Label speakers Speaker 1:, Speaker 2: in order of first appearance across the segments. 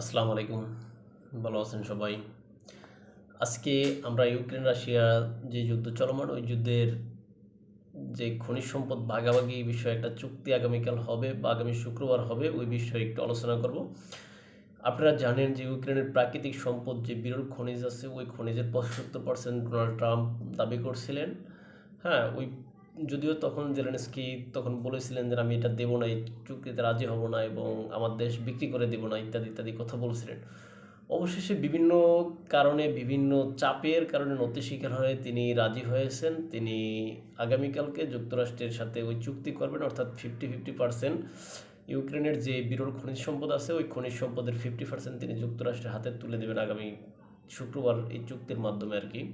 Speaker 1: আসসালামু আলাইকুম। ভালো আছেন সবাই? আজকে আমরা ইউক্রেন রাশিয়া যে যুদ্ধ চলমান, ওই যুদ্ধের যে খনিজ সম্পদ ভাগাভাগি বিষয়ে একটা চুক্তি আগামীকাল হবে বা আগামী শুক্রবার হবে, ওই বিষয়ে একটু আলোচনা করব। আপনারা জানেন যে ইউক্রেনের প্রাকৃতিক সম্পদ যে বিরল খনিজ আছে, ওই খনিজের পঁচাত্তর পার্সেন্ট ডোনাল্ড ট্রাম্প দাবি করছিলেন। হ্যাঁ ওই যদিও তখন জেলেনস্কি তখন বলেছিলেন যে, আমি এটা দেবো না, এই চুক্তিতে রাজি হব না এবং আমার দেশ বিক্রি করে দেবো না, ইত্যাদি ইত্যাদি কথা বলছিলেন। অবশেষে বিভিন্ন কারণে, বিভিন্ন চাপের কারণে নথি শিকার হয়ে তিনি রাজি হয়েছেন। তিনি আগামীকালকে যুক্তরাষ্ট্রের সাথে ওই চুক্তি করবেন, অর্থাৎ ফিফটি ফিফটি পার্সেন্ট। ইউক্রেনের যে বিরল খনিজ সম্পদ আছে, ওই খনিজ সম্পদের ফিফটি পার্সেন্ট তিনি যুক্তরাষ্ট্রের হাতে তুলে দেবেন আগামী শুক্রবার এই চুক্তির মাধ্যমে আর কি।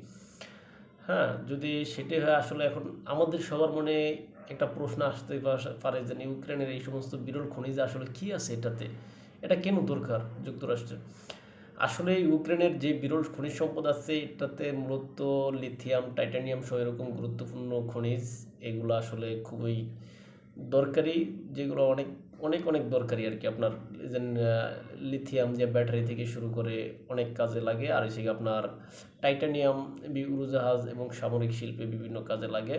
Speaker 1: হ্যাঁ যদি সেটি হয় আসলে এখন আমাদের সবার মনে একটা প্রশ্ন আসতে পারে যে ইউক্রেনের এই সমস্ত বিরল খনিজ আসলে কি আছে এটাতে? এটা কেন দরকার যুক্তরাষ্ট্রের আসলে ইউক্রেনের যে বিরল খনিজ সম্পদ আছে, এটাতে মূলত লিথিয়াম, টাইটানিয়াম সহ এরকম গুরুত্বপূর্ণ খনিজ, এগুলো আসলে খুবই দরকারি, যেগুলো অনেক অনেক অনেক দরকারি আর কি আপনার লিথিয়াম যে ব্যাটারি থেকে শুরু করে অনেক কাজে লাগে। আর এসে আপনার টাইটানিয়াম উড়োজাহাজ এবং সামরিক শিল্পে বিভিন্ন কাজে লাগে।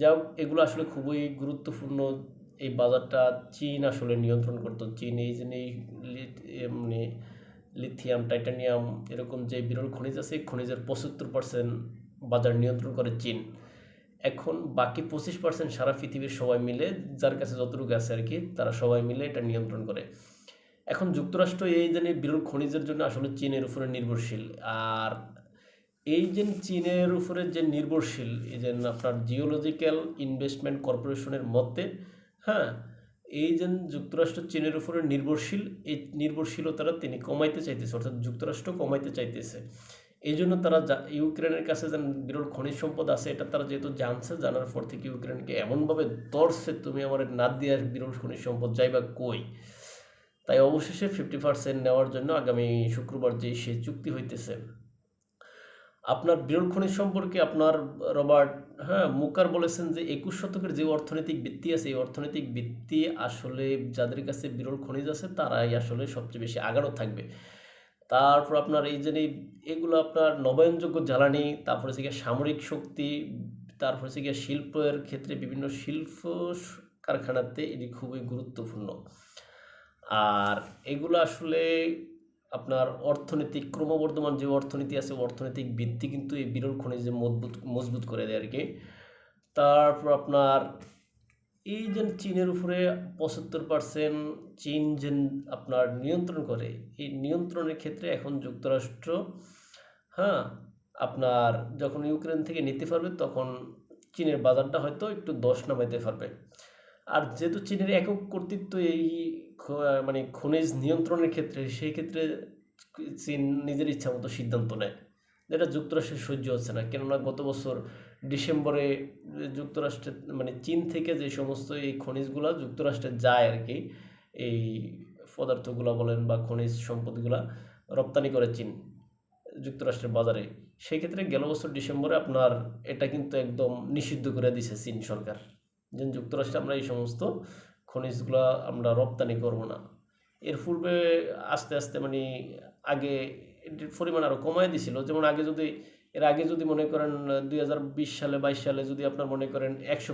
Speaker 1: যা এগুলো আসলে খুবই গুরুত্বপূর্ণ। এই বাজারটা চীন আসলে নিয়ন্ত্রণ করতো। চীন এই এই মানে লিথিয়াম টাইটানিয়াম এরকম যে বিরল খনিজ আছে খনিজের পঁচাত্তর পার্সেন্ট বাজার নিয়ন্ত্রণ করে চীন। এখন বাকি পঁচিশ পার্সেন্ট সারা পৃথিবীর সবাই মিলে, যার কাছে যতটুকু আছে আর কি, তারা সবাই মিলে এটা নিয়ন্ত্রণ করে। এখন যুক্তরাষ্ট্র এই যে বিরল খনিজের জন্য আসলে চীনের উপরে নির্ভরশীল। আর এই যে চীনের উপরে যে নির্ভরশীল, এই যে আপনার জিওলজিক্যাল ইনভেস্টমেন্ট কর্পোরেশনের মতে হ্যাঁ এই যে যুক্তরাষ্ট্র চীনের উপরে নির্ভরশীল, এই নির্ভরশীলতাটা তিনি কমাইতে চাইতেছে, অর্থাৎ যুক্তরাষ্ট্র কমাইতে চাইতেছে। এই জন্য তারা ইউক্রেনের কাছে যেন বিরল খনিজ সম্পদ আছে, এটা তারা যেহেতু জানছে, জানার পর থেকে ইউক্রেনকে এমনভাবে দর্শে তুমি আমার না দিয়ে বিরল খনিজ সম্পদ যাইবা কই? তাই অবশেষে ফিফটি পার্সেন্ট নেওয়ার জন্য আগামী শুক্রবার যে সে চুক্তি হইতেছে। আপনার বিরল খনিজ সম্পর্কে আপনার রবার্ট হ্যাঁ মুকার বলেছেন যে একুশ শতকের যে অর্থনৈতিক ভিত্তি আছে, এই অর্থনৈতিক ভিত্তি আসলে যাদের কাছে বিরল খনিজ আছে, তারাই আসলে সবচেয়ে বেশি আগারও থাকবে। তারপর আপনার এই যে এগুলো আপনার নবায়নযোগ্য জ্বালানি, তারপরে হচ্ছে সামরিক শক্তি, তারপর হচ্ছে গিয়ে শিল্পের ক্ষেত্রে বিভিন্ন শিল্প কারখানাতে এটি খুবই গুরুত্বপূর্ণ। আর এগুলো আসলে আপনার অর্থনৈতিক, ক্রমবর্ধমান যে অর্থনীতি আছে, অর্থনৈতিক ভিত্তি কিন্তু এই বিরল খনিজে মজবুত মজবুত করে দেয় আর কি। তারপর আপনার এই যে চীনের উপরে পঁচাত্তর পার্সেন্ট চীন যে আপনার নিয়ন্ত্রণ করে, এই নিয়ন্ত্রণের ক্ষেত্রে এখন যুক্তরাষ্ট্র হ্যাঁ আপনার যখন ইউক্রেন থেকে নিতে পারবে তখন চীনের বাজারটা হয়তো একটু দশ নামাইতে পারবে। আর যেহেতু চীনের একক কর্তৃত্ব এই মানে খনিজ নিয়ন্ত্রণের ক্ষেত্রে, সেই ক্ষেত্রে চীন নিজের ইচ্ছা মতো সিদ্ধান্ত নেয়। যেটা যুক্তরাষ্ট্রের সহ্য হচ্ছে না। কেননা গত বছর ডিসেম্বরে যুক্তরাষ্ট্রের মানে চীন থেকে যে সমস্ত এই খনিজগুলা যুক্তরাষ্ট্রে যায় আর কি এই পদার্থগুলা বলেন বা খনিজ সম্পদগুলা রপ্তানি করে চীন যুক্তরাষ্ট্রের বাজারে। সেই ক্ষেত্রে গেল বছর ডিসেম্বরে আপনার এটা কিন্তু একদম নিষিদ্ধ করে দিছে চীন সরকার যে যুক্তরাষ্ট্রে আমরা এই সমস্ত খনিজগুলা আমরা রপ্তানি করব না। এর পূর্বে আস্তে আস্তে মানে আগে পরিমাণ আরও কমায় দিছিল। যেমন আগে যদি এর আগে যদি মনে করেন দুই হাজার বিশ সালে, বাইশ সালে যদি আপনার মনে করেন একশো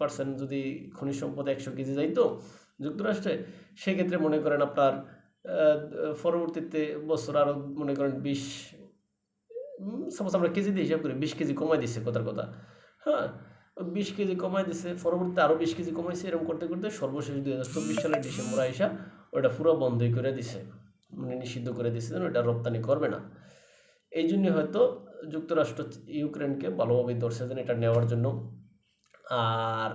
Speaker 1: পার্সেন্ট যদি খনিজ সম্পদ একশো কেজি যাইতো যুক্তরাষ্ট্রে, সেক্ষেত্রে মনে করেন আপনার পরবর্তীতে বছর আরও মনে করেন বিশ সাপোজ আমরা কেজি দিয়ে হিসাব করি, বিশ কেজি কমাই দিছে কথার কথা। হ্যাঁ বিশ কেজি কমাই দিছে, পরবর্তীতে আরও বিশ কেজি কমাইছে, এরকম করতে করতে সর্বশেষ দুই হাজার চব্বিশ সালের ডিসেম্বর আইসা ওটা পুরো বন্ধই করে দিছে। মানে নিষিদ্ধ করে দিছে ওটা রপ্তানি করবে না। এই জন্যই হয়তো যুক্তরাষ্ট্র ইউক্রেনকে ভালোভাবে ধরছে এটা নেওয়ার জন্য। আর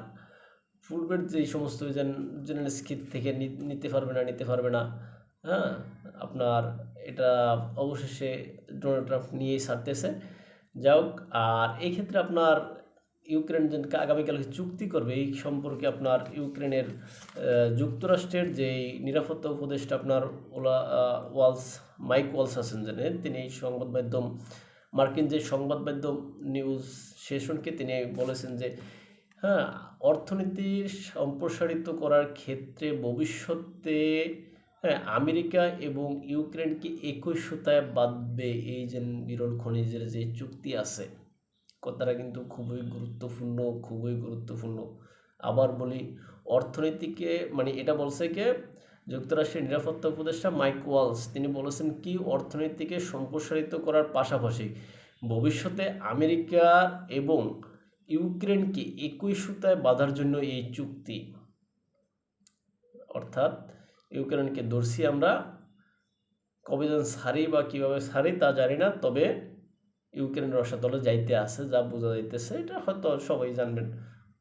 Speaker 1: পূর্বের যে সমস্ত জেনারেলস্কি থেকে নিতে পারবে না, নিতে পারবে না হ্যাঁ? আপনার এটা অবশেষে ডোনাল্ড ট্রাম্প নিয়েই ছাড়তেছে। যাই হোক, আর এই ক্ষেত্রে আপনার ইউক্রেন যে আগামীকাল চুক্তি করবে, এই সম্পর্কে আপনার ইউক্রেনের যুক্তরাষ্ট্রের যে নিরাপত্তা উপদেষ্টা আপনার ওলা ওয়ালস, মাইক ওয়ালস আছেন জানেন তিনি সংবাদ মাধ্যম মার্কিন যে সংবাদ মাধ্যম নিউজ সেশনকে তিনি বলেছেন যে হ্যাঁ অর্থনীতি সম্প্রসারিত করার ক্ষেত্রে ভবিষ্যতে হ্যাঁ আমেরিকা এবং ইউক্রেনকে একই সুতায় বাঁধবে এই যে বিরল খনিজের যে চুক্তি আছে, কথাটা কিন্তু খুবই গুরুত্বপূর্ণ খুবই গুরুত্বপূর্ণ। আবার বলি, অর্থনীতিকে মানে এটা বলছে কে যুক্তরাষ্ট্রের নিরাপত্তা উপদেষ্টা মাইক ওয়ালস, তিনি বলেছেন, কি অর্থনীতিকে সম্প্রসারিত করার পাশাপাশি ভবিষ্যতে আমেরিকা এবং ইউক্রেনকে একই সুতায় বাঁধার জন্য এই চুক্তি অর্থাৎ ইউক্রেনকে ধরছি আমরা, কবে যেন সারি বা কীভাবে সারি তা জানি না, তবে ইউক্রেন রসাতলে যাইতে আছে, যা বোঝা যাইতেছে। এটা হয়তো সবাই জানবেন।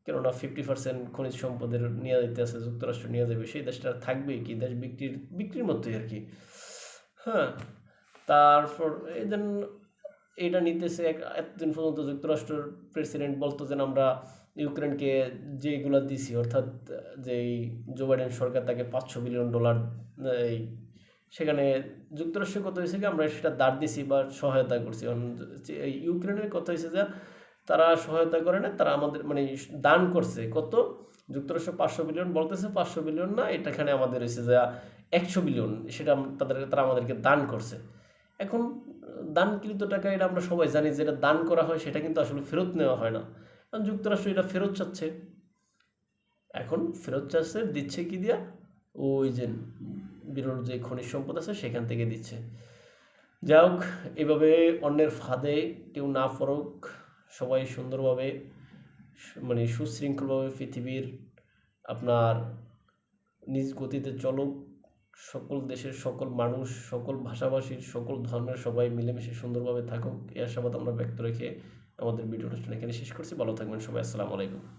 Speaker 1: কেননা ফিফটি পার্সেন্ট খনিজ সম্পদের নিয়ে যাইতে আছে, যুক্তরাষ্ট্র নিয়ে যাবে সেই দেশটা থাকবে কি? দেশ বিক্রির বিক্রির মধ্যেই আর কি। হ্যাঁ তারপর এই দেন এটা নিতেছে এতদিন পর্যন্ত যুক্তরাষ্ট্রের প্রেসিডেন্ট বলতো যেন আমরা ইউক্রেনকে যেগুলো দিছি, অর্থাৎ যেই জো বাইডেন সরকার তাকে পাঁচশো বিলিয়ন ডলার এই সেখানে যুক্তরাষ্ট্রের কথা হয়েছে কি, আমরা সেটা দাঁড় দিছি বা সহায়তা করছি। ইউক্রেনের কথা হয়েছে যে তারা সহায়তা করে না, তারা আমাদের মানে দান করছে। কত? যুক্তরাষ্ট্র পাঁচশো বিলিয়ন বলতেছে, পাঁচশো বিলিয়ন না, এটাখানে আমাদের হয়েছে যে একশো বিলিয়ন, সেটা তাদের, তারা আমাদেরকে দান করছে। এখন দানকৃত টাকা এটা আমরা সবাই জানি যে এটা দান করা হয় সেটা কিন্তু আসলে ফেরত নেওয়া হয় না। কারণ যুক্তরাষ্ট্র এটা ফেরত চাচ্ছে। এখন ফেরত চাচ্ছে, দিচ্ছে কি দিয়া? ওই যে বিরল যে খনিজ সম্পদ আছে, সেখান থেকে দিচ্ছে। যাই হোক, এভাবে অন্যের ফাঁদে কেউ না পড়ুক। সবাই সুন্দরভাবে মানে সুশৃঙ্খলভাবে পৃথিবীর আপনার নিজ গতিতে চলুক। সকল দেশের সকল মানুষ, সকল ভাষাভাষীর, সকল ধর্মের সবাই মিলেমিশে সুন্দরভাবে থাকুক। এই আশাবাদ আমরা ব্যক্ত রেখে আমাদের ভিডিও অনুষ্ঠান এখানে শেষ করছি। ভালো থাকবেন সবাই। আসসালামু আলাইকুম।